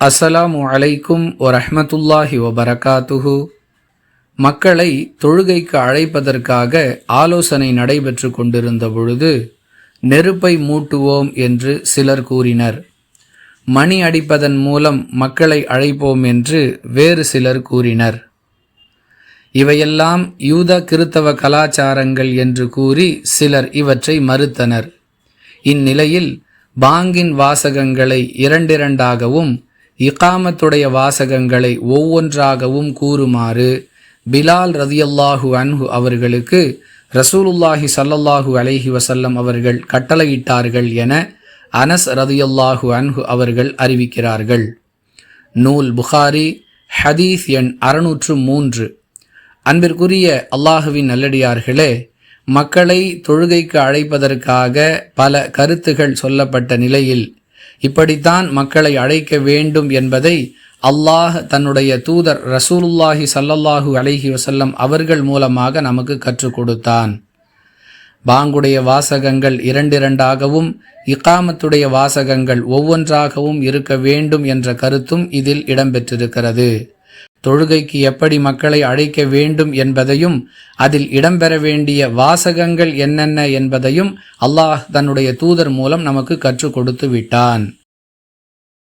அஸ்ஸலாமு அலைக்கும் வரஹ்மத்துல்லாஹி வபரகாத்துஹு. மக்களை தொழுகைக்கு அழைப்பதற்காக ஆலோசனை நடைபெற்று கொண்டிருந்த பொழுது நெருப்பை மூட்டுவோம் என்று சிலர் கூறினர். மணி அடிப்பதன் மூலம் மக்களை அழைப்போம் என்று வேறு சிலர் கூறினர். இவையெல்லாம் யூத கிறித்தவ கலாச்சாரங்கள் என்று கூறி சிலர் இவற்றை மறுத்தனர். இந்நிலையில் பாங்கின் வாசகங்களை இரண்டிரண்டாகவும் இகாமத்துடைய வாசகங்களை ஒவ்வொன்றாகவும் கூறுமாறு பிலால் ரதியல்லாஹு அன்ஹு அவர்களுக்கு ரசூலுல்லாஹி சல்லல்லாஹு அலைஹி வசல்லம் அவர்கள் கட்டளையிட்டார்கள் என அனஸ் ரதியல்லாஹு அன்ஹு அவர்கள் அறிவிக்கிறார்கள். நூல் புகாரி ஹதீஸ் எண் அறுநூற்று மூன்று. அன்பிற்குரிய அல்லாஹுவின் நல்லடியார்களே மக்களை தொழுகைக்கு அழைப்பதற்காக பல கருத்துகள் சொல்லப்பட்ட நிலையில் இப்படித்தான் மக்களை அழைக்க வேண்டும் என்பதை அல்லாஹ் தன்னுடைய தூதர் ரசூலுல்லாஹி சல்லல்லாஹு அலைஹி வசல்லம் அவர்கள் மூலமாக நமக்கு கற்றுக் கொடுத்தான். பாங்குடைய வாசகங்கள் இரண்டிரண்டாகவும் இகாமத்துடைய வாசகங்கள் ஒவ்வொன்றாகவும் இருக்க வேண்டும் என்ற கருத்தும் இதில் இடம்பெற்றிருக்கிறது. தொழுகைக்கு எப்படி மக்களை அழைக்க வேண்டும் என்பதையும் அதில் இடம்பெற வேண்டிய வாசகங்கள் என்னென்ன என்பதையும் அல்லாஹ் தன்னுடைய தூதர் மூலம் நமக்கு கற்றுக் கொடுத்து விட்டான்.